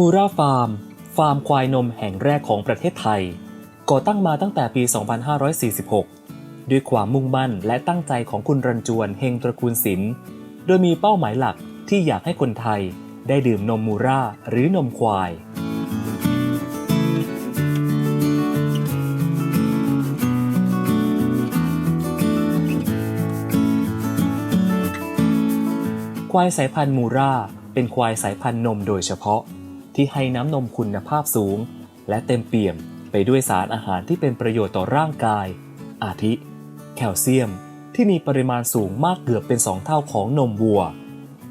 มูราฟาร์ม ฟาร์มควายนมแห่งแรกของประเทศไทย ก่อตั้งมาตั้งแต่ปี 2546 ด้วยความมุ่งมั่นและตั้งใจของคุณรันจวนเฮงตระกูลศิลป์โดยมีเป้าหมายหลักที่อยากให้คนไทยได้ดื่มนมมูราหรือนมควายควายสายพันธุ์มูราเป็นควายสายพันธุ์นมโดยเฉพาะ ที่ให้น้ำนมคุณภาพสูง และเต็มเปี่ยมไปด้วยสารอาหารที่เป็นประโยชน์ต่อร่างกาย อาทิ แคลเซียมที่มีปริมาณสูงมากเกือบเป็น 2 เท่าของนมวัว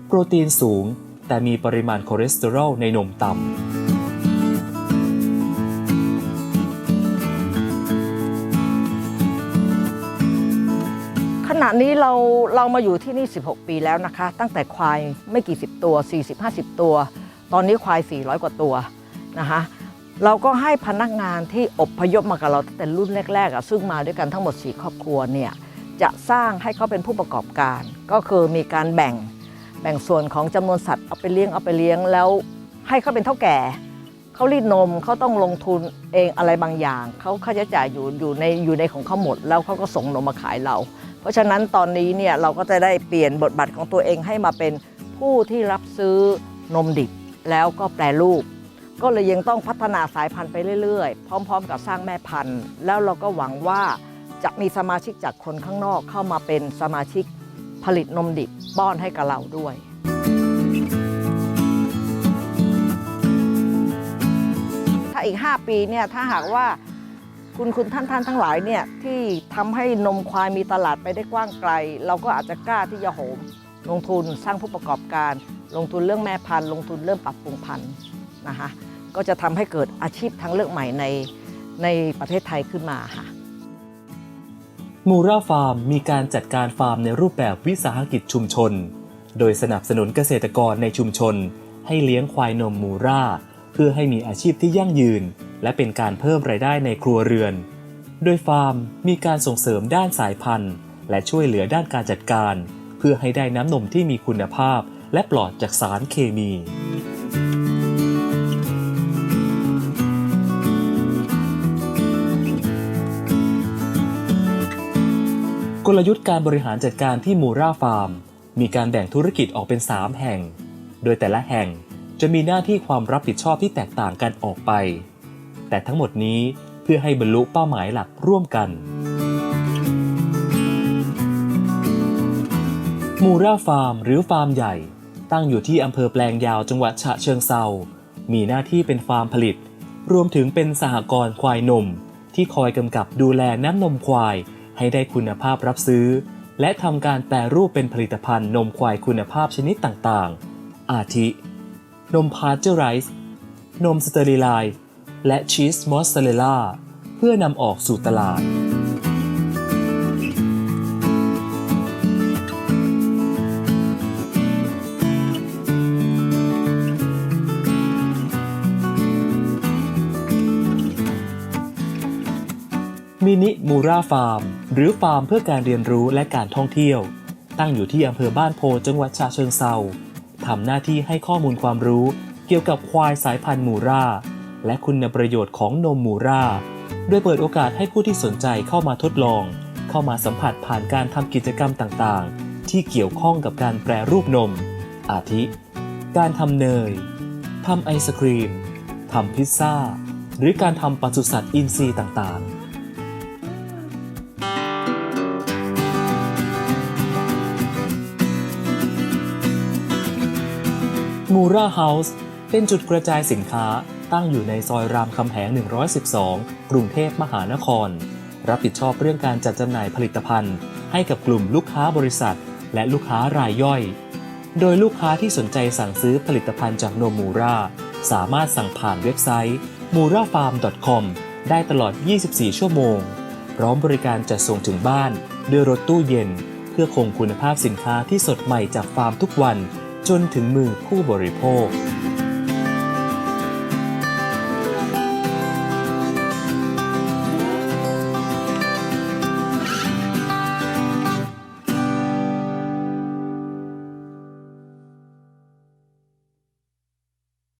โปรตีนสูง แต่มีปริมาณคอเลสเตอรอลในนมต่ำขณะนี้เราเรามาอยู่ที่นี่ 16 ปีแล้วนะคะ ตั้งแต่ควายไม่กี่สิบตัว 40-50 ตัว ตอนนี้ควาย 400 กว่าตัวนะคะเราก็ให้พนักงานที่อบพยพมากับเราตั้งแต่รุ่นแรกๆอะซึ่งมาด้วยกันทั้งหมด 4 ครอบครัวเนี่ยจะสร้างให้เขาเป็นผู้ประกอบการ ก็คือมีการแบ่งแบ่งส่วนของจำนวนสัตว์เอาไปเลี้ยงเอาไปเลี้ยงแล้วให้เขาเป็นเท่าแก่เขารีดนมเขาต้องลงทุนเองอะไรบางอย่างเขาค่าใช้จ่ายอยู่อยู่ในอยู่ในของเขาหมด แล้วเขาก็ส่งนมมาขายเรา เพราะฉะนั้นตอนนี้เนี่ยเราก็จะได้เปลี่ยนบทบาทของตัวเองให้มาเป็นผู้ที่รับซื้อนมดิบ แล้วก็แปรรูป ก็เลยยังต้องพัฒนาสายพันธุ์ไปเรื่อยๆ พร้อม ๆ กับสร้างแม่พันธุ์ แล้วเราก็หวังว่าจะมีสมาชิกจากคนข้างนอกเข้ามาเป็นสมาชิกผลิตนมดิบป้อนให้กับเราด้วยถ้าอีก 5 ปีเนี่ยถ้าหากว่าคุณคุณท่านท่านทั้งหลายเนี่ยที่ทำให้นมควายมีตลาดไปได้กว้างไกล เราก็อาจจะกล้าที่จะโหม ลงทุนสร้างผู้ประกอบการ ลงทุนเรื่องแม่พันธุ์ลงทุนเรื่องปรับปรุงพันธุ์นะคะก็จะทำให้เกิดอาชีพทางเลือกใหม่ในในประเทศไทยขึ้นมาค่ะมูราฟาร์มมีการจัดการฟาร์มในรูปแบบวิสาหกิจชุมชน โดยสนับสนุนเกษตรกรในชุมชน ให้เลี้ยงควายนมมูราเพื่อให้มีอาชีพที่ยั่งยืน และเป็นการเพิ่มรายได้ในครัวเรือน โดยฟาร์มมีการส่งเสริมด้านสายพันธุ์ และช่วยเหลือด้านการจัดการ เพื่อให้ได้น้ำนมที่มีคุณภาพ และปลอดจากสารเคมี กลยุทธ์การบริหารจัดการที่มูราฟาร์ม มีการแบ่งธุรกิจออกเป็น 3 แห่ง โดยแต่ละแห่งจะมีหน้าที่ความรับผิดชอบที่แตกต่างกันออกไป แต่ทั้งหมดนี้เพื่อให้บรรลุเป้าหมายหลักร่วมกันมูราฟาร์ม หรือฟาร์มใหญ่ ตั้งอยู่ที่อำเภอแปลงยาวจังหวัดฉะเชิงเซามีหน้าที่เป็นฟาร์มผลิต รวมถึงเป็นสหกรณ์ควายนม ที่คอยกำกับดูแลน้ำนมควาย ให้ได้คุณภาพรับซื้อ และทำการแปรรูปเป็นผลิตภัณฑ์นมควายคุณภาพชนิดต่างๆ อาทิ นมพาสเจอร์ไรส์นมสเตอริไลและชีสมอสซาเรลล่าเพื่อนำออกสู่ตลาด มินิมูราฟาร์ม หรือฟาร์มเพื่อการเรียนรู้และการท่องเที่ยว ตั้งอยู่ที่อำเภอบ้านโพจังหวัดฉะเชิงเซาทำหน้าที่ให้ข้อมูลความรู้เกี่ยวกับควายสายพันธุ์มูราและคุณประโยชน์ของนมมูราโดยเปิดโอกาสให้ผู้ที่สนใจเข้ามาทดลอง เข้ามาสัมผัสผ่านการทำกิจกรรมต่างๆ ที่เกี่ยวข้องกับการแปรรูปนม อาทิ การทำเนยทำไอศครีมทำพิซซ่า หรือการทำปศุสัตว์อินทรีย์ต่างๆ มูราเฮาส์เป็นจุดกระจายสินค้าตั้งอยู่ในซอยรามคำแหง 112 กรุงเทพมหานคร รับผิดชอบเรื่องการจัดจำหน่ายผลิตภัณฑ์ ให้กับกลุ่มลูกค้าบริษัท และลูกค้ารายย่อย โดยลูกค้าที่สนใจสั่งซื้อผลิตภัณฑ์จากนมมูราสามารถสั่งผ่านเว็บไซต์ murafarm.com ได้ตลอด 24 ชั่วโมง พร้อมบริการจัดส่งถึงบ้าน ด้วยรถตู้เย็น เพื่อคงคุณภาพสินค้าที่สดใหม่จากฟาร์มทุกวัน จนถึงมือผู้บริโภค